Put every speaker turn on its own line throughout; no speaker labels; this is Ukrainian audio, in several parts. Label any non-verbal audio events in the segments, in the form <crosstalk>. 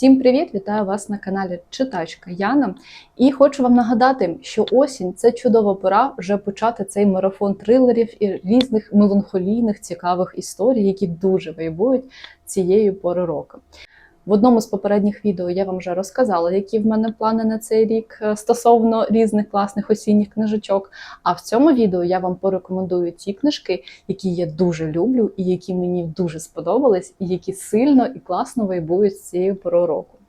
Всім привіт! Вітаю вас на каналі Читачка Яна. І хочу вам нагадати, що осінь це чудова пора вже почати цей марафон трилерів і різних меланхолійних цікавих історій, які дуже вайбують цією пори року. В одному з попередніх відео я вам вже розказала, які в мене плани на цей рік е, стосовно різних класних осінніх книжечок. А в цьому відео я вам порекомендую ті книжки, які я дуже люблю, і які мені дуже сподобались, і які сильно і класно вайбують з цією пророку. року.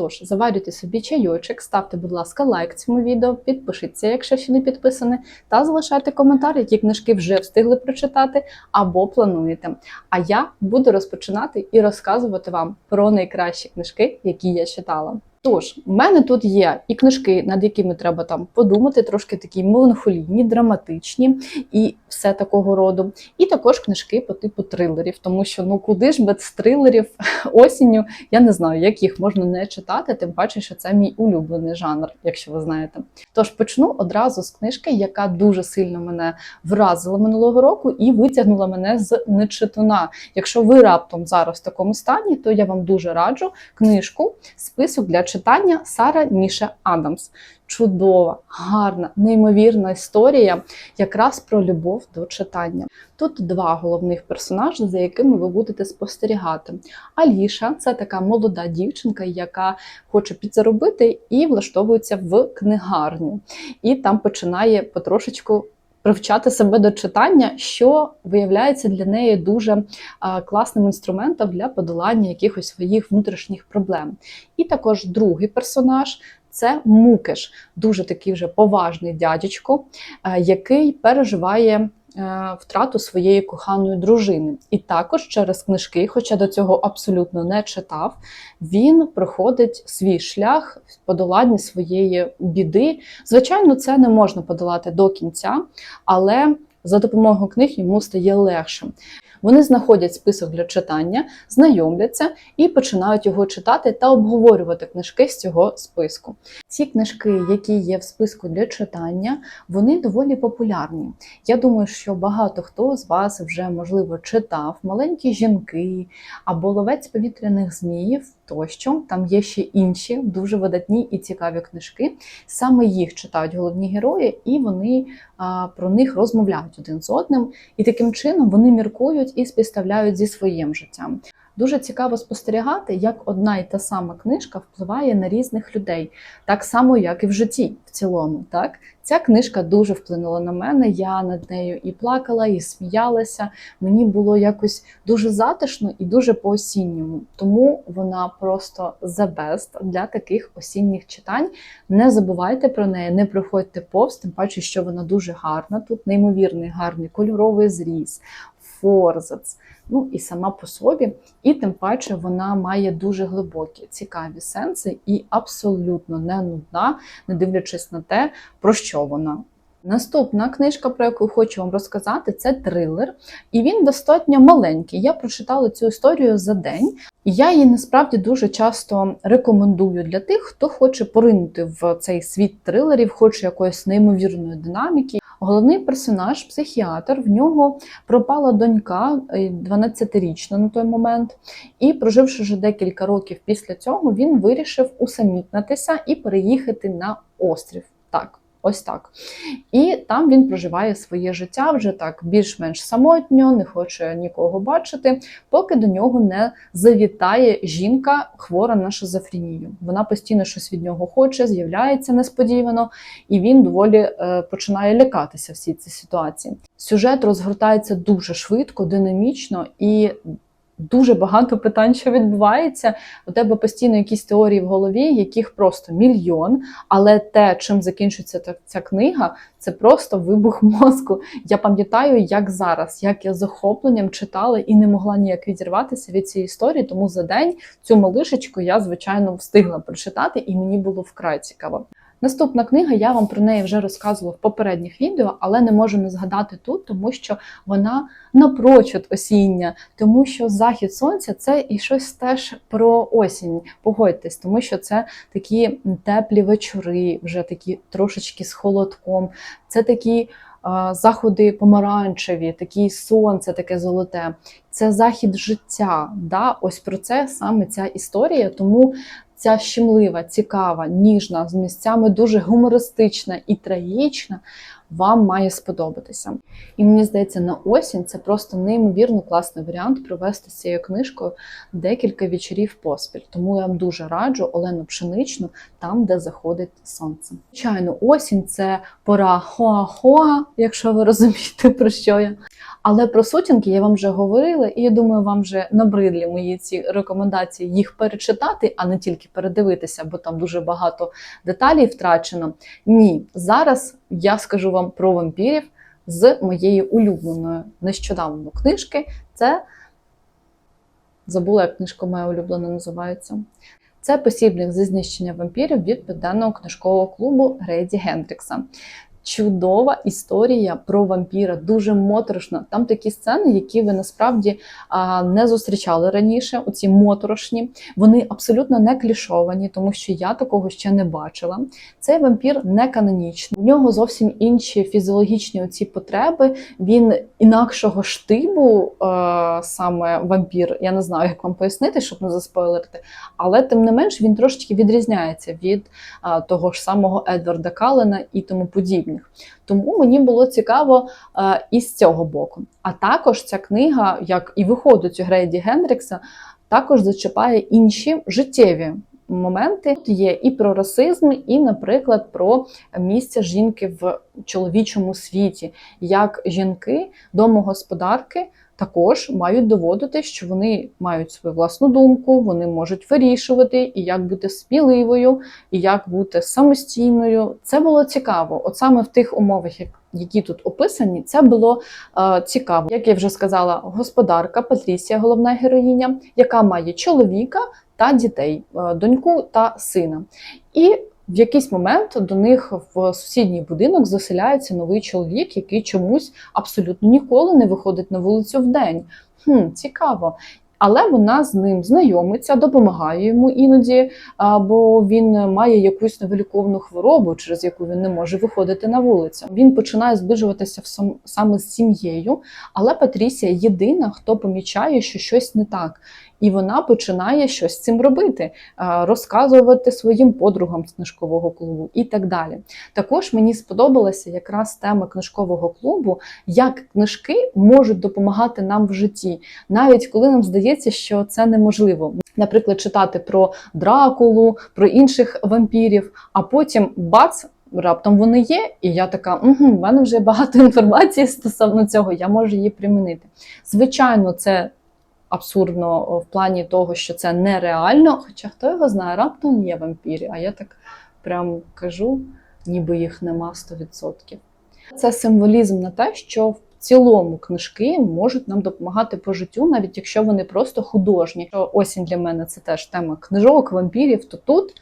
Тож, заварюйте собі чайочок, ставте, будь ласка, лайк цьому відео, підпишіться, якщо ще не підписані, та залишайте коментар, які книжки вже встигли прочитати або плануєте. А я буду розпочинати і розказувати вам про найкращі книжки, які я читала. Тож, в мене тут є і книжки, над якими треба там подумати, трошки такі меланхолійні, драматичні і все такого роду. І також книжки по типу трилерів, тому що ну куди ж без трилерів <laughs> осінню, я не знаю, як їх можна не читати, тим паче, що це мій улюблений жанр, якщо ви знаєте. Тож почну одразу з книжки, яка дуже сильно мене вразила минулого року і витягнула мене з нечитуна. Якщо ви раптом зараз в такому стані, то я вам дуже раджу книжку Список для читання Сара Ніше Адамс. Чудова, гарна, неймовірна історія, якраз про любов до читання. Тут два головних персонажі, за якими ви будете спостерігати. Аліша це така молода дівчинка, яка хоче підзаробити і влаштовується в книгарню, і там починає потрошечку. Привчати себе до читання, що виявляється для неї дуже класним інструментом для подолання якихось своїх внутрішніх проблем. І також другий персонаж це Мукеш, дуже такий вже поважний дядечко, який переживає. Е, Втрату своєї коханої дружини, і також через книжки, хоча до цього абсолютно не читав, він проходить свій шлях в подоланні своєї біди. Звичайно, це не можна подолати до кінця, але за допомогою книг йому стає легшим. Вони знаходять список для читання, знайомляться і починають його читати та обговорювати книжки з цього списку. Ці книжки, які є в списку для читання, вони доволі популярні. Я думаю, що багато хто з вас вже можливо читав маленькі жінки або ловець повітряних зміїв. Тощо там є ще інші дуже видатні і цікаві книжки. Саме їх читають головні герої, і вони а, про них розмовляють один з одним. І таким чином вони міркують і співставляють зі своїм життям. Дуже цікаво спостерігати, як одна і та сама книжка впливає на різних людей, так само, як і в житті в цілому. Так? Ця книжка дуже вплинула на мене. Я над нею і плакала, і сміялася. Мені було якось дуже затишно і дуже по-осінньому. Тому вона просто the best для таких осінніх читань. Не забувайте про неї, не приходьте повз, тим паче, що вона дуже гарна. Тут неймовірний гарний кольоровий зріз, форзац. Ну і сама по собі, і тим паче вона має дуже глибокі, цікаві сенси і абсолютно не нудна, не дивлячись на те, про що вона. Наступна книжка, про яку хочу вам розказати, це трилер, і він достатньо маленький. Я прочитала цю історію за день, і я її насправді дуже часто рекомендую для тих, хто хоче поринути в цей світ трилерів, хоче якоїсь неймовірної динаміки. Головний персонаж, психіатр, в нього пропала донька 12-річна на той момент, і, проживши вже декілька років після цього, він вирішив усамітнитися і переїхати на острів. Так. Ось так. І там він проживає своє життя вже так більш-менш самотньо, не хоче нікого бачити, поки до нього не завітає жінка, хвора на шизофренію. Вона постійно щось від нього хоче, з'являється несподівано, і він доволі е, починає лякатися всі ці ситуації. Сюжет розгортається дуже швидко, динамічно і. Дуже багато питань, що відбувається. У тебе постійно якісь теорії в голові, яких просто мільйон. Але те, чим закінчується ця, книга, це просто вибух <laughs> мозку. Я пам'ятаю, як зараз, як я захопленням читала і не могла ніяк відірватися від цієї історії. Тому за день цю малишечку я, звичайно, встигла прочитати, і мені було вкрай цікаво. Наступна книга, я вам про неї вже розказувала в попередніх відео, але не можу не згадати тут, тому що вона напрочуд осіння, тому що захід сонця це і щось теж про осінь. Погодьтесь, тому що це такі теплі вечори, вже такі трошечки з холодком. Це такі заходи помаранчеві, такі сонце, таке золоте. Це захід життя. Да? Ось про це саме ця історія. Тому ця щемлива, цікава, ніжна, з місцями дуже гумористична і трагічна. Вам має сподобатися. І мені здається, на осінь це просто неймовірно класний варіант провести з цією книжкою декілька вечорів поспіль. Тому я вам дуже раджу Олену Пшеничну там, де заходить сонце. Звичайно, осінь це пора хоа-хоа, якщо ви розумієте, про що я. Але про сутінки я вам вже говорила, і я думаю, вам вже набридлі мої ці рекомендації їх перечитати, а не тільки передивитися, бо там дуже багато деталей втрачено. Ні, зараз я скажу вам про вампірів з моєї улюбленої нещодавно книжки. Це забула, як книжка моя улюблена називається. Це посібник зі знищення вампірів від південного книжкового клубу Рейді Гендрікса. Чудова історія про вампіра, дуже моторошна. Там такі сцени, які ви насправді а, не зустрічали раніше. Оці моторошні, вони абсолютно не клішовані, тому що я такого ще не бачила. Цей вампір не канонічний. У нього зовсім інші фізіологічні оці потреби. Він інакшого штибу, а, саме вампір. Я не знаю, як вам пояснити, щоб не заспойлерити. Але тим не менш він трошечки відрізняється від а, того ж самого Едварда Калена і тому подібне. Тому мені було цікаво е, і з цього боку. А також ця книга, як і виходить у Грейді Гендрікса, також зачіпає інші життєві моменти. Тут є і про расизм, і, наприклад, про місце жінки в чоловічому світі, як жінки, домогосподарки. Також мають доводити, що вони мають свою власну думку, вони можуть вирішувати, і як бути сміливою, і як бути самостійною. Це було цікаво. От саме в тих умовах, які тут описані, це було е, цікаво. Як я вже сказала, господарка Патрісія, головна героїня, яка має чоловіка та дітей, е, доньку та сина. І в якийсь момент до них в сусідній будинок заселяється новий чоловік, який чомусь абсолютно ніколи не виходить на вулицю вдень. Хм, Цікаво. Але вона з ним знайомиться, допомагає йому іноді, бо він має якусь невиліковну хворобу, через яку він не може виходити на вулицю. Він починає зближуватися саме з сім'єю, але Патрісія єдина, хто помічає, що щось не так. І вона починає щось з цим робити, розказувати своїм подругам з книжкового клубу і так далі. Також мені сподобалася якраз тема книжкового клубу, як книжки можуть допомагати нам в житті, навіть коли нам здається, що це неможливо. Наприклад, читати про дракулу, про інших вампірів, а потім бац. Раптом вони є, і я така, угу, в мене вже багато <laughs> інформації стосовно цього, я можу її примінити. Звичайно, це абсурдно в плані того, що це нереально. Хоча хто його знає, раптом є вампірі, а я так прям кажу, ніби їх нема 100%. Це символізм на те, що в цілому книжки можуть нам допомагати по життю, навіть якщо вони просто художні. Осінь для мене це теж тема книжок, вампірів, то тут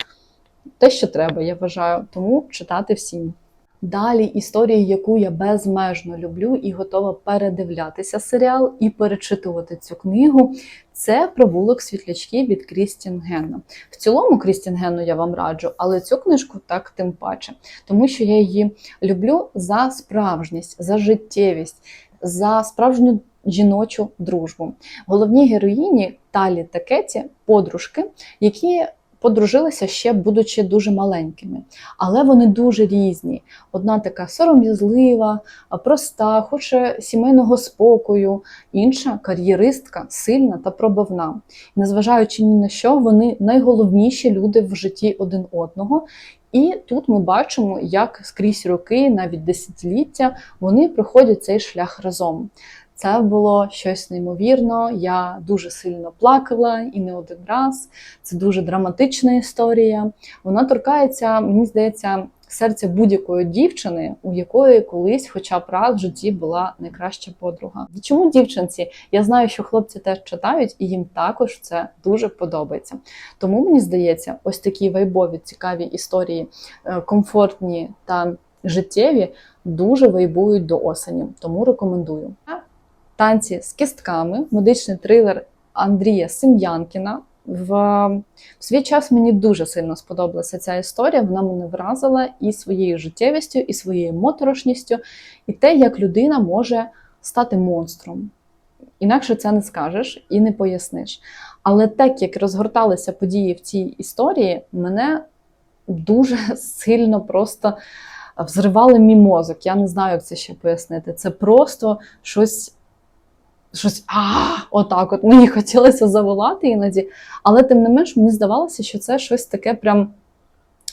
те, що треба, я вважаю, тому читати всім. Далі історія, яку я безмежно люблю і готова передивлятися серіал і перечитувати цю книгу. Це провулок світлячків від Крістін Генна. В цілому Крістін Генну я вам раджу, але цю книжку так тим паче, тому що я її люблю за справжність, за життєвість, за справжню жіночу дружбу. Головні героїні Талі та Кеті подружки, які подружилися ще будучи дуже маленькими, але вони дуже різні. Одна така сором'язлива, проста, хоче сімейного спокою, інша кар'єристка, сильна та пробивна. Незважаючи ні на що, вони найголовніші люди в житті один одного. І тут ми бачимо, як скрізь роки, навіть десятиліття, вони проходять цей шлях разом. Це було щось неймовірно. Я дуже сильно плакала і не один раз. Це дуже драматична історія. Вона торкається, мені здається, серця будь-якої дівчини, у якої колись, хоча б раз в житті була найкраща подруга. Чому дівчинці? Я знаю, що хлопці теж читають, і їм також це дуже подобається. Тому мені здається, ось такі вайбові, цікаві історії, е, комфортні та життєві, дуже вайбують до осені. Тому рекомендую. Танці з кістками, медичний трилер Андрія Сем'янкіна. В, в свій час мені дуже сильно сподобалася ця історія. Вона мене вразила і своєю життєвістю, і своєю моторошністю, і те, як людина може стати монстром. Інакше це не скажеш і не поясниш. Але так як розгорталися події в цій історії, мене дуже сильно просто взривали мій мозок. Я не знаю, як це ще пояснити. Це просто щось. Щось а, отак от мені <laughs> хотілося заволати іноді, але тим не менш мені здавалося, що це щось таке прям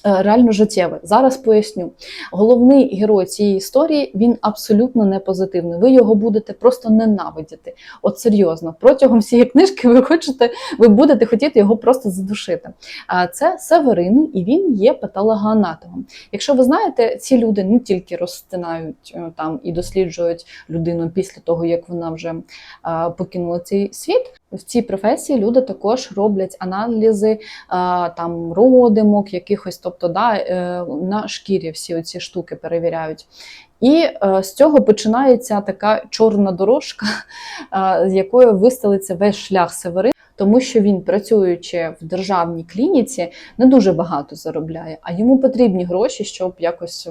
реально життєве. Зараз поясню. Головний герой цієї історії він абсолютно не позитивний. Ви його будете просто ненавидіти. От серйозно, протягом всієї книжки ви хочете, ви будете хотіти його просто задушити. А це Северин, і він є патологоанатомом. Якщо ви знаєте, ці люди не тільки розтинають е, там і досліджують людину після того, як вона вже е, покинула цей світ. В цій професії люди також роблять аналізи е, там родимок, якихось, тобто да, е, на шкірі всі ці штуки перевіряють. І е, з цього починається така чорна дорожка, <laughs> з якою вистелиться весь шлях Северин, тому що він, працюючи в державній клініці, не дуже багато заробляє, а йому потрібні гроші, щоб якось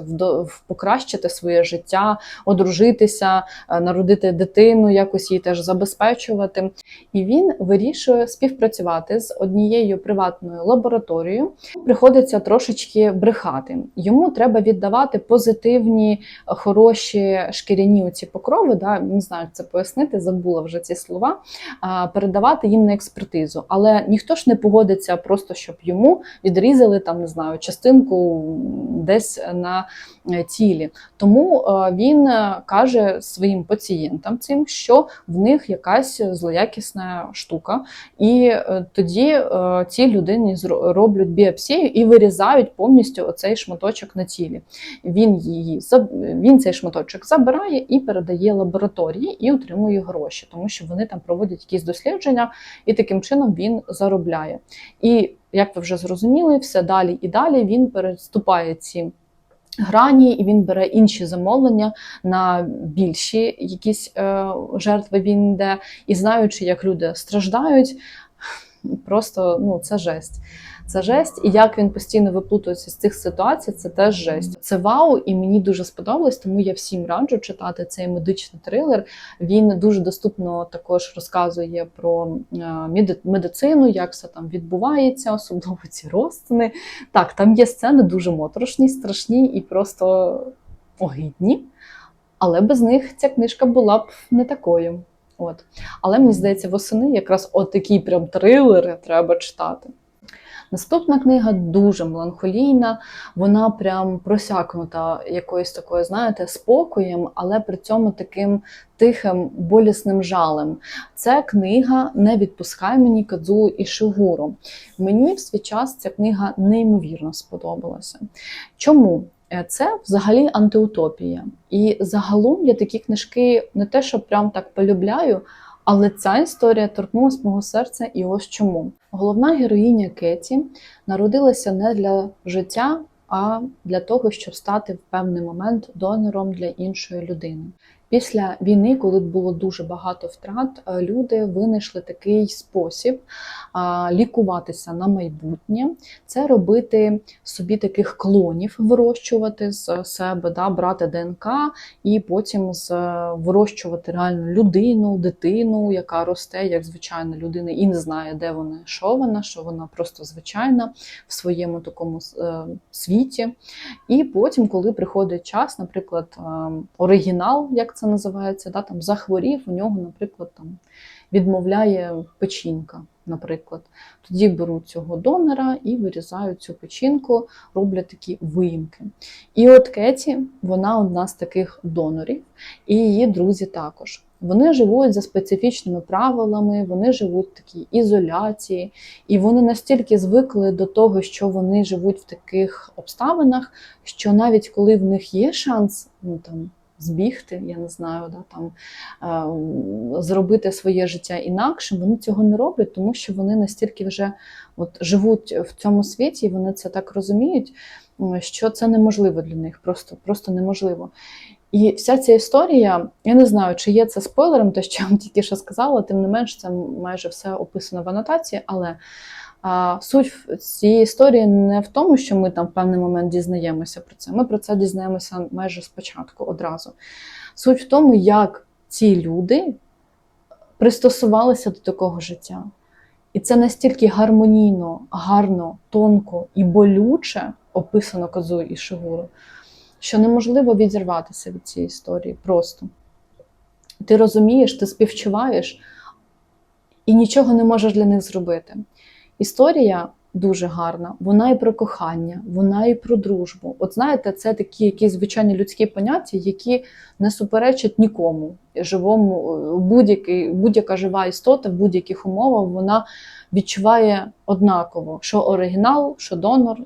покращити своє життя, одружитися, е, народити дитину, якось її теж забезпечувати. І він вирішує співпрацювати з однією приватною лабораторією. Приходиться трошечки брехати. Йому треба віддавати позитивні, хороші шкіряні оці покрови. Да, не знаю, як це пояснити, забула вже ці слова. Передавати їм на експертизу. Але ніхто ж не погодиться просто, щоб йому відрізали там, не знаю, частинку десь на е, тілі. Тому е, він е, каже своїм пацієнтам цим, що в них якась злоякісна штука, і тоді цій людині роблять біопсію і вирізають повністю оцей шматочок на тілі. Він її він цей шматочок забирає і передає лабораторії і отримує гроші, тому що вони там проводять якісь дослідження, і таким чином він заробляє. І як ви вже зрозуміли, все далі і далі він переступає ці. Грані, і він бере інші замовлення на більші якісь е, жертви він йде, і знаючи, як люди страждають, просто ну це жесть. Це жесть, і як він постійно виплутується з цих ситуацій, це теж жесть. Це вау, і мені дуже сподобалось, тому я всім раджу читати цей медичний трилер. Він дуже доступно також розказує про е, медицину, як все там відбувається, особливо ці розтини. Так, там є сцени дуже моторошні, страшні і просто огидні. Але без них ця книжка була б не такою. От. Але мені здається, восени якраз отакі прям трилери треба читати. Наступна книга дуже меланхолійна, вона прям просякнута якоюсь такою, знаєте, спокоєм, але при цьому таким тихим, болісним жалем. Це книга Не відпускай мені Кадзу і Шигуру. Мені в свій час ця книга неймовірно сподобалася. Чому? Е, Це взагалі антиутопія. І загалом я такі книжки не те, що прям так полюбляю, але ця історія торкнулася мого серця, і ось чому. Головна героїня Кеті народилася не для життя, а для того, щоб стати в певний момент донором для іншої людини. Після війни, коли було дуже багато втрат, е, люди винайшли такий спосіб лікуватися на майбутнє. Це робити собі таких клонів, вирощувати з себе, да, брати ДНК і потім з, вирощувати реальну людину, дитину, яка росте як звичайна людина і не знає, де вона, що вона, що вона просто звичайна в своєму такому е, світі. І потім, коли приходить час, наприклад, е, оригінал, як це називається, да, там захворів, у нього, наприклад, там відмовляє печінка. Наприклад, тоді беруть цього донора і вирізають цю печінку, роблять такі виїмки. І от Кеті, вона одна з таких донорів, і її друзі також. Вони живуть за специфічними правилами, вони живуть в такій ізоляції, і вони настільки звикли до того, що вони живуть в таких обставинах, що навіть коли в них є шанс ну, там, збігти, я не знаю, да, там, е, зробити своє життя інакше, вони цього не роблять, тому що вони настільки вже от, живуть в цьому світі, і вони це так розуміють, що це неможливо для них, просто, просто неможливо. І вся ця історія, я не знаю, чи є це спойлером, те, що я вам тільки що сказала, тим не менш, це майже все описано в анотації, але а, суть в- цієї історії не в тому, що ми там в певний момент дізнаємося про це. Ми про це дізнаємося майже спочатку одразу. Суть в тому, як ці люди пристосувалися до такого життя. І це настільки гармонійно, гарно, тонко і болюче описано Козою і Шигуру, що неможливо відірватися від цієї історії просто. Ти розумієш, ти співчуваєш і нічого не можеш для них зробити. Історія дуже гарна, вона і про кохання, вона і про дружбу. От знаєте, це такі якісь звичайні людські поняття, які не суперечать нікому живому, е, будь-який, будь-яка жива істота в будь-яких умовах вона відчуває однаково, що оригінал, що донор.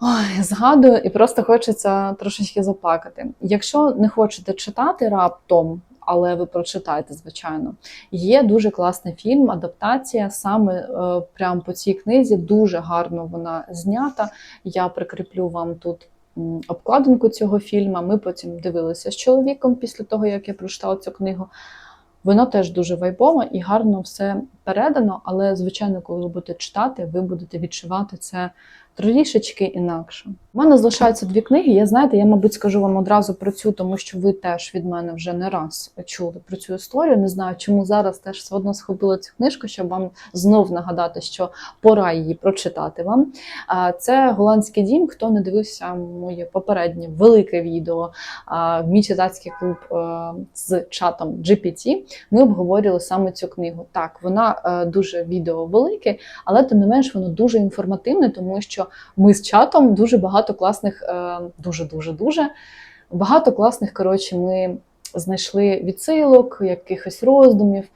Ой, згадую, і просто хочеться трошечки заплакати. Якщо не хочете читати раптом, але ви прочитаєте, звичайно. Є дуже класний фільм, адаптація саме е, прямо по цій книзі. Дуже гарно вона знята. Я прикріплю вам тут обкладинку цього фільму. Ми потім дивилися з чоловіком після того, як я прочитала цю книгу. Воно теж дуже вайбове і гарно все передано, але, звичайно, коли ви будете читати, ви будете відчувати це трішечки інакше. У мене залишаються дві книги. Я знаєте, я, мабуть, скажу вам одразу про цю, тому що ви теж від мене вже не раз чули про цю історію. Не знаю, чому зараз теж все одно схопила цю книжку, щоб вам знов нагадати, що пора її прочитати вам. Це голландський дім. Хто не дивився моє попереднє велике відео в мій читацький клуб е, з чатом GPT, ми обговорювали саме цю книгу. Так, вона е, дуже відео велике, але тим не менш воно дуже інформативне, тому що ми з чатом дуже багато класних, е, дуже багато класних. Коротше, ми знайшли відсилок, якихось роздумів.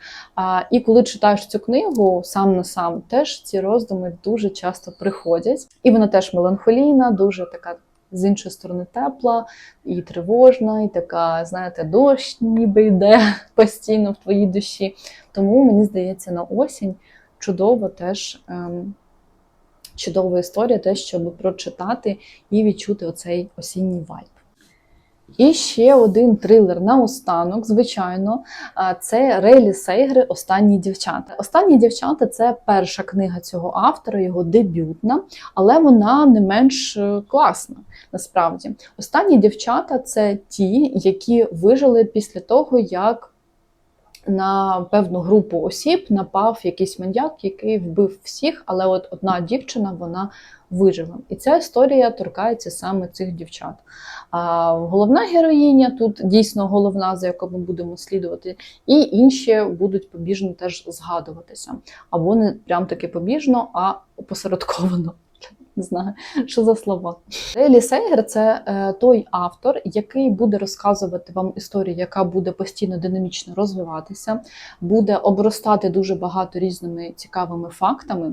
І коли читаєш цю книгу сам на сам, теж ці роздуми дуже часто приходять. І вона теж меланхолійна, дуже така. З іншої сторони тепла і тривожна, і така, знаєте, дощ ніби йде <laughs> постійно в твоїй душі. Тому мені здається, на осінь чудово теж ем, чудова історія, те, щоб прочитати і відчути оцей осінній вайб. І ще один трилер на останок, звичайно, це Рейлі Сейгри Останні дівчата. Останні дівчата це перша книга цього автора, його дебютна, але вона не менш е, класна. Насправді, останні дівчата це ті, які вижили після того, як на певну групу осіб напав якийсь маньяк, який вбив всіх, але от одна дівчина вона вижила. І ця історія торкається саме цих дівчат. А головна героїня тут дійсно головна, за яку ми будемо слідувати, і інші будуть побіжно теж згадуватися. Або не прям таки побіжно, а опосередковано. Не знаю, що за слова. Рейлі Сейгер це е, той автор, який буде розказувати вам історію, яка буде постійно динамічно розвиватися, буде обростати дуже багато різними цікавими фактами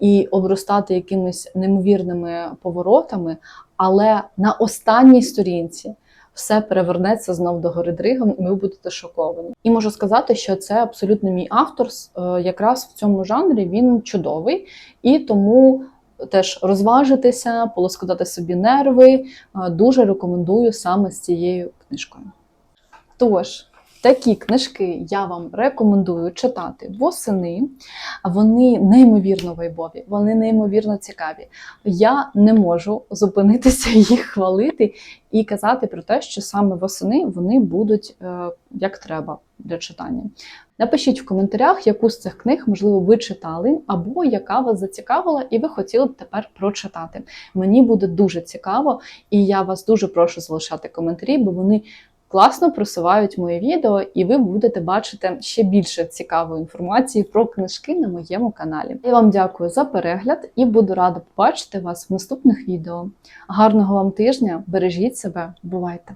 і обростати якимись неймовірними поворотами, але на останній сторінці. Все перевернеться знов до гори дригом, і ви будете шоковані. І можу сказати, що це абсолютно мій автор. е, Якраз в цьому жанрі він чудовий, і тому теж розважитися, полоскотати собі нерви. е, Дуже рекомендую саме з цією книжкою. Тож, такі книжки я вам рекомендую читати восени. Вони неймовірно вайбові, вони неймовірно цікаві. Я не можу зупинитися <laughs> їх хвалити і казати про те, що саме восени вони будуть е, як треба для читання. Напишіть в коментарях, яку з цих книг, можливо, ви читали, або яка вас зацікавила, і ви хотіли б тепер прочитати. Мені буде дуже цікаво, і я вас дуже прошу залишати коментарі, бо вони класно просувають моє відео, і ви будете бачити ще більше цікавої інформації про книжки на моєму каналі. Я вам дякую за перегляд і буду рада побачити вас в наступних відео. Гарного вам тижня! Бережіть себе, бувайте!